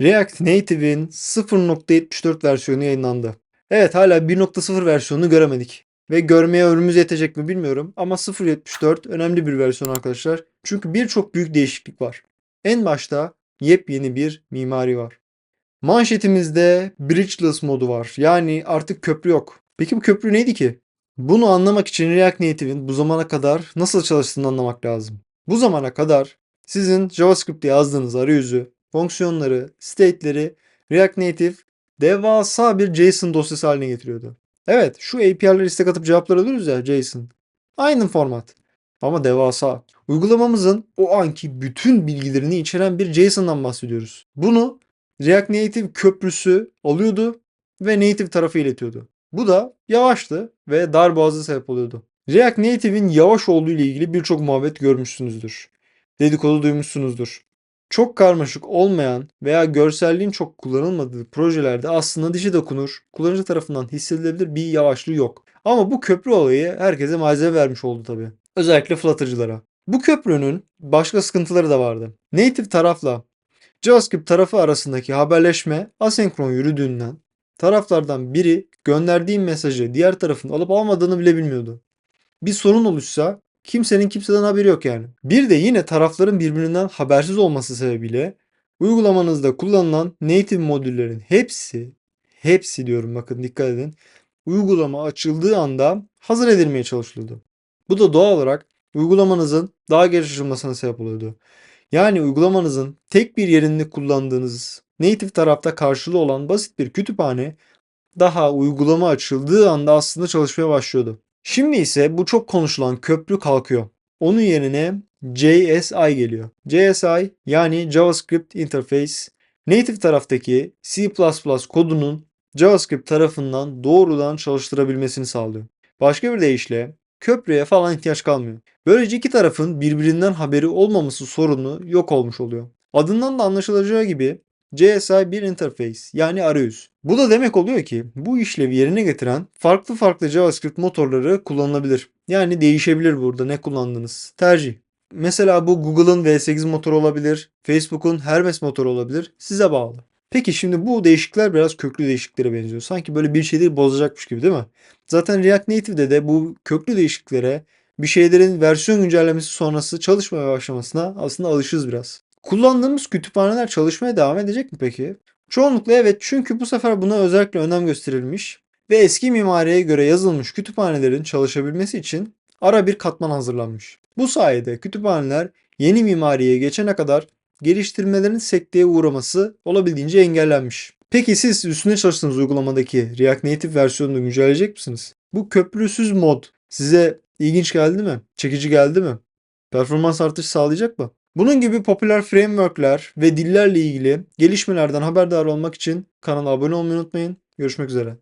React Native'in 0.74 versiyonu yayınlandı. Evet hala 1.0 versiyonunu göremedik. Ve görmeye ömrümüz yetecek mi bilmiyorum ama 0.74 önemli bir versiyon arkadaşlar. Çünkü birçok büyük değişiklik var. En başta yepyeni bir mimari var. Manşetimizde bridgeless modu var. Yani artık köprü yok. Peki bu köprü neydi ki? Bunu anlamak için React Native'in bu zamana kadar nasıl çalıştığını anlamak lazım. Bu zamana kadar sizin JavaScript'te yazdığınız arayüzü, fonksiyonları, state'leri React Native devasa bir JSON dosyası haline getiriyordu. Evet, şu API'leri istek atıp cevaplar alıyoruz ya JSON. Aynı format. Ama devasa. Uygulamamızın o anki bütün bilgilerini içeren bir JSON'dan bahsediyoruz. Bunu React Native köprüsü alıyordu ve native tarafı iletiyordu. Bu da yavaştı ve dar boğazı sebep oluyordu. React Native'in yavaş olduğu ile ilgili birçok muhabbet görmüşsünüzdür. Dedikodu duymuşsunuzdur. Çok karmaşık olmayan veya görselliğin çok kullanılmadığı projelerde aslında dişi dokunur, kullanıcı tarafından hissedilebilir bir yavaşlığı yok. Ama bu köprü olayı herkese malzeme vermiş oldu tabii. Özellikle Flutter'cılara. Bu köprünün başka sıkıntıları da vardı. Native tarafla JavaScript tarafı arasındaki haberleşme asenkron yürüdüğünden taraflardan biri gönderdiği mesajı diğer tarafın alıp almadığını bile bilmiyordu. Bir sorun oluşsa kimsenin kimseden haberi yok yani. Bir de yine tarafların birbirinden habersiz olması sebebiyle uygulamanızda kullanılan native modüllerin hepsi hepsi diyorum bakın dikkat edin uygulama açıldığı anda hazır edilmeye çalışılıyordu. Bu da doğal olarak uygulamanızın daha geç açılmasına sebep oluyordu. Yani uygulamanızın tek bir yerinde kullandığınız native tarafta karşılığı olan basit bir kütüphane daha uygulama açıldığı anda aslında çalışmaya başlıyordu. Şimdi ise bu çok konuşulan köprü kalkıyor. Onun yerine JSI geliyor. JSI yani JavaScript Interface native taraftaki C++ kodunun JavaScript tarafından doğrudan çalıştırabilmesini sağlıyor. Başka bir deyişle köprüye falan ihtiyaç kalmıyor. Böylece iki tarafın birbirinden haberi olmaması sorunu yok olmuş oluyor. Adından da anlaşılacağı gibi JSI bir interface yani arayüz. Bu da demek oluyor ki bu işlevi yerine getiren farklı farklı JavaScript motorları kullanılabilir. Yani değişebilir burada ne kullandığınız. Tercih. Mesela bu Google'ın V8 motoru olabilir, Facebook'un Hermes motoru olabilir. Size bağlı. Peki şimdi bu değişiklikler biraz köklü değişikliklere benziyor. Sanki böyle bir şeyleri bozacakmış gibi değil mi? Zaten React Native'de de bu köklü değişikliklere bir şeylerin versiyon güncellemesi sonrası çalışmaya başlamasına aslında alışırız biraz. Kullandığımız kütüphaneler çalışmaya devam edecek mi peki? Çoğunlukla evet çünkü bu sefer buna özellikle önem gösterilmiş ve eski mimariye göre yazılmış kütüphanelerin çalışabilmesi için ara bir katman hazırlanmış. Bu sayede kütüphaneler yeni mimariye geçene kadar geliştirmelerin sekteye uğraması olabildiğince engellenmiş. Peki siz üstüne çalıştığınız uygulamadaki React Native versiyonunu güncelleyecek misiniz? Bu köprüsüz mod size ilginç geldi mi? Çekici geldi mi? Performans artışı sağlayacak mı? Bunun gibi popüler frameworkler ve dillerle ilgili gelişmelerden haberdar olmak için kanala abone olmayı unutmayın. Görüşmek üzere.